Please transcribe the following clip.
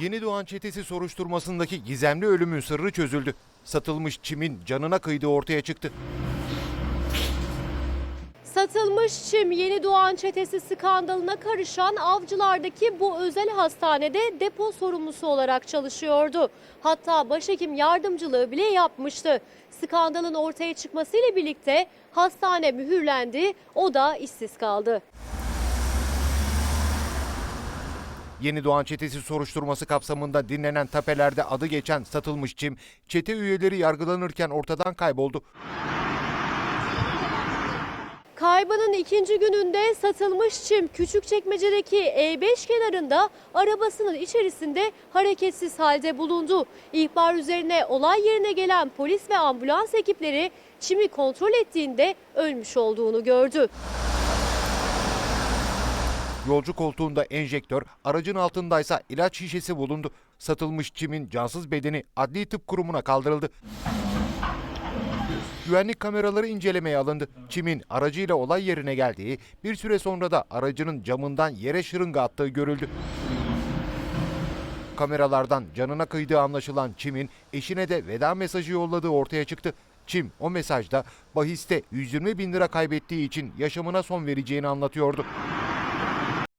Yeni Doğan çetesi soruşturmasındaki gizemli ölümün sırrı çözüldü. Satılmış çimin canına kıydığı ortaya çıktı. Satılmış çim yeni doğan çetesi skandalına karışan avcılardaki bu özel hastanede depo sorumlusu olarak çalışıyordu. Hatta başhekim yardımcılığı bile yapmıştı. Skandalın ortaya çıkmasıyla birlikte hastane mühürlendi, o da işsiz kaldı. Yeni Doğan çetesi soruşturması kapsamında dinlenen tapelerde adı geçen satılmış çim, çete üyeleri yargılanırken ortadan kayboldu. Kaybının ikinci gününde satılmış çim Küçükçekmece'deki E5 kenarında arabasının içerisinde hareketsiz halde bulundu. İhbar üzerine olay yerine gelen polis ve ambulans ekipleri çimi kontrol ettiğinde ölmüş olduğunu gördü. Yolcu koltuğunda enjektör, aracın altındaysa ilaç şişesi bulundu. Satılmış çimin cansız bedeni adli tıp kurumuna kaldırıldı. Güvenlik kameraları incelemeye alındı. Çimin aracıyla olay yerine geldiği, bir süre sonra da aracının camından yere şırınga attığı görüldü. Kameralardan canına kıydığı anlaşılan Çim'in eşine de veda mesajı yolladığı ortaya çıktı. Çim o mesajda bahiste 120 bin lira kaybettiği için yaşamına son vereceğini anlatıyordu.